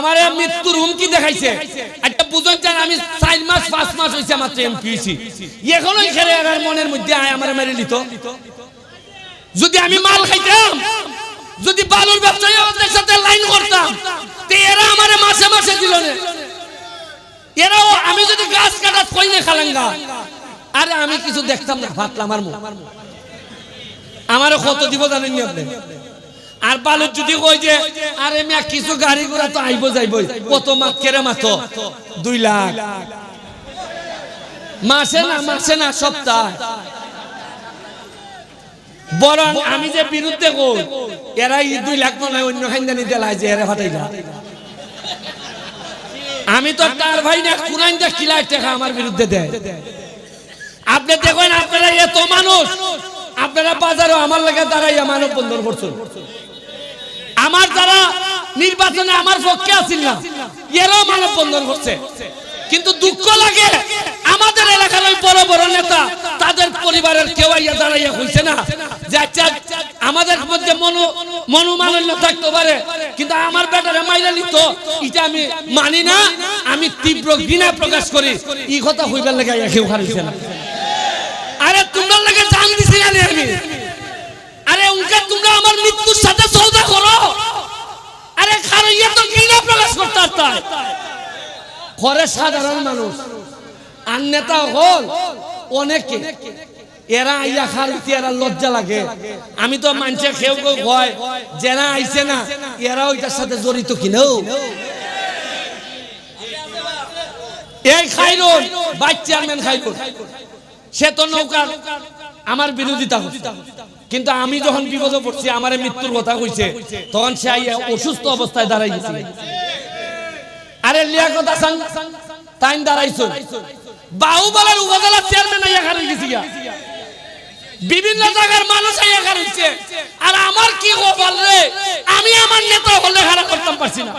আমার মৃত্যুর হুমকি দেখাইছে। একটা বুঝন চান, আমি চার মাস, পাঁচ মাস হয়েছে মাত্র এমপি এখনোই খেলে এর মনের মধ্যে আয় আমার মেরে নিত। যদি আমি মাল খাইতাম, যদি বালুর ব্যবসায়ী সাথে লাইন করতাম এরা আমারে মাসে মাসে দিল এরাও, আমি যদি গাছ কাটা কই না খালাঙ্গা, আরে আমি কিছু দেখতাম না ভাবলাম আমার মুখ আমারও কত দিব জানেন আপনি? আর বালুর যদি কই যে, আরে মিয়া, কিছু গাড়ি ঘোড়া তো আইবো যাইবো। কত মাত কেরে মাত দুই লাখ। মাসে না মাসে না, সপ্তাহ। বরং আমি যে বিরুদ্ধে কই, এরা ই দুই লাখ নয় অন্য খাইন্দানি দেলাই যে এরা ফাটাই ফাটাইলা। আমি তো তার ভাই না কুরাইন দেখ কিলাই টাকা আমার বিরুদ্ধে দেয়। আপনি দেখেন, আপনারা এত মানুষ, আপনারা বাজারে আমার লাগে দাঁড়াইয়া মানব বন্ধন করছেন। আমার যারা নির্বাচনে আমার পক্ষে আছিল না, এরাও মানব বন্ধন করছে। কিন্তু দুঃখ লাগে, আমাদের এলাকার ওই বড় বড় নেতা, তাদের পরিবারের কেউ আইয়া দাঁড়াইয়া হইছে না। আচ্ছা আমাদের মধ্যে মনো, মনোমালিন্য থাকতে পারে, কিন্তু আমার বেটারে মাইরা নিত, এটা আমি মানি না, আমি তীব্র ঘৃণা প্রকাশ করি। এই কথা হইবার লাগে আইয়া কেউ হারিয়েছে না। আরে তোমরা লাগে জান দিছি আমি। আরে উনকে তোমরা আমার মৃত্যুর সাথে সৌদা করো আরে খারে ইয়ে তো ঘৃণা সাধারণ মানুষ। আর নেতা হল অনেকে। এরা আইয়া এরা লজ্জা লাগে। আমি তো মানছে কেউ কেউ কয় যারা আইছে না এরা ওইটার সাথে জড়িত কিনেও। এই খাইরুন ভাইস চেয়ারম্যান খাইরুন সে তো নৌকার আমার বিরোধিতা কিন্তু আমি যখন বিপদে পড়ছি, আমার মৃত্যুর কথা কইছে, তখন সে আইয়া অসুস্থ অবস্থায় দাঁড়াই গেছে আরে লিয়াকত হাসান তাইন দাঁড়াইছো। বাহুবলের উপজেলা চেয়ারম্যান আইয়া খারে গেছি। বিভিন্ন জায়গার মানুষ আইয়া খারিছে আর আমার কি গোপাল রে? আমি আমার নেতা হলে খারাপ করতাম পারছি না।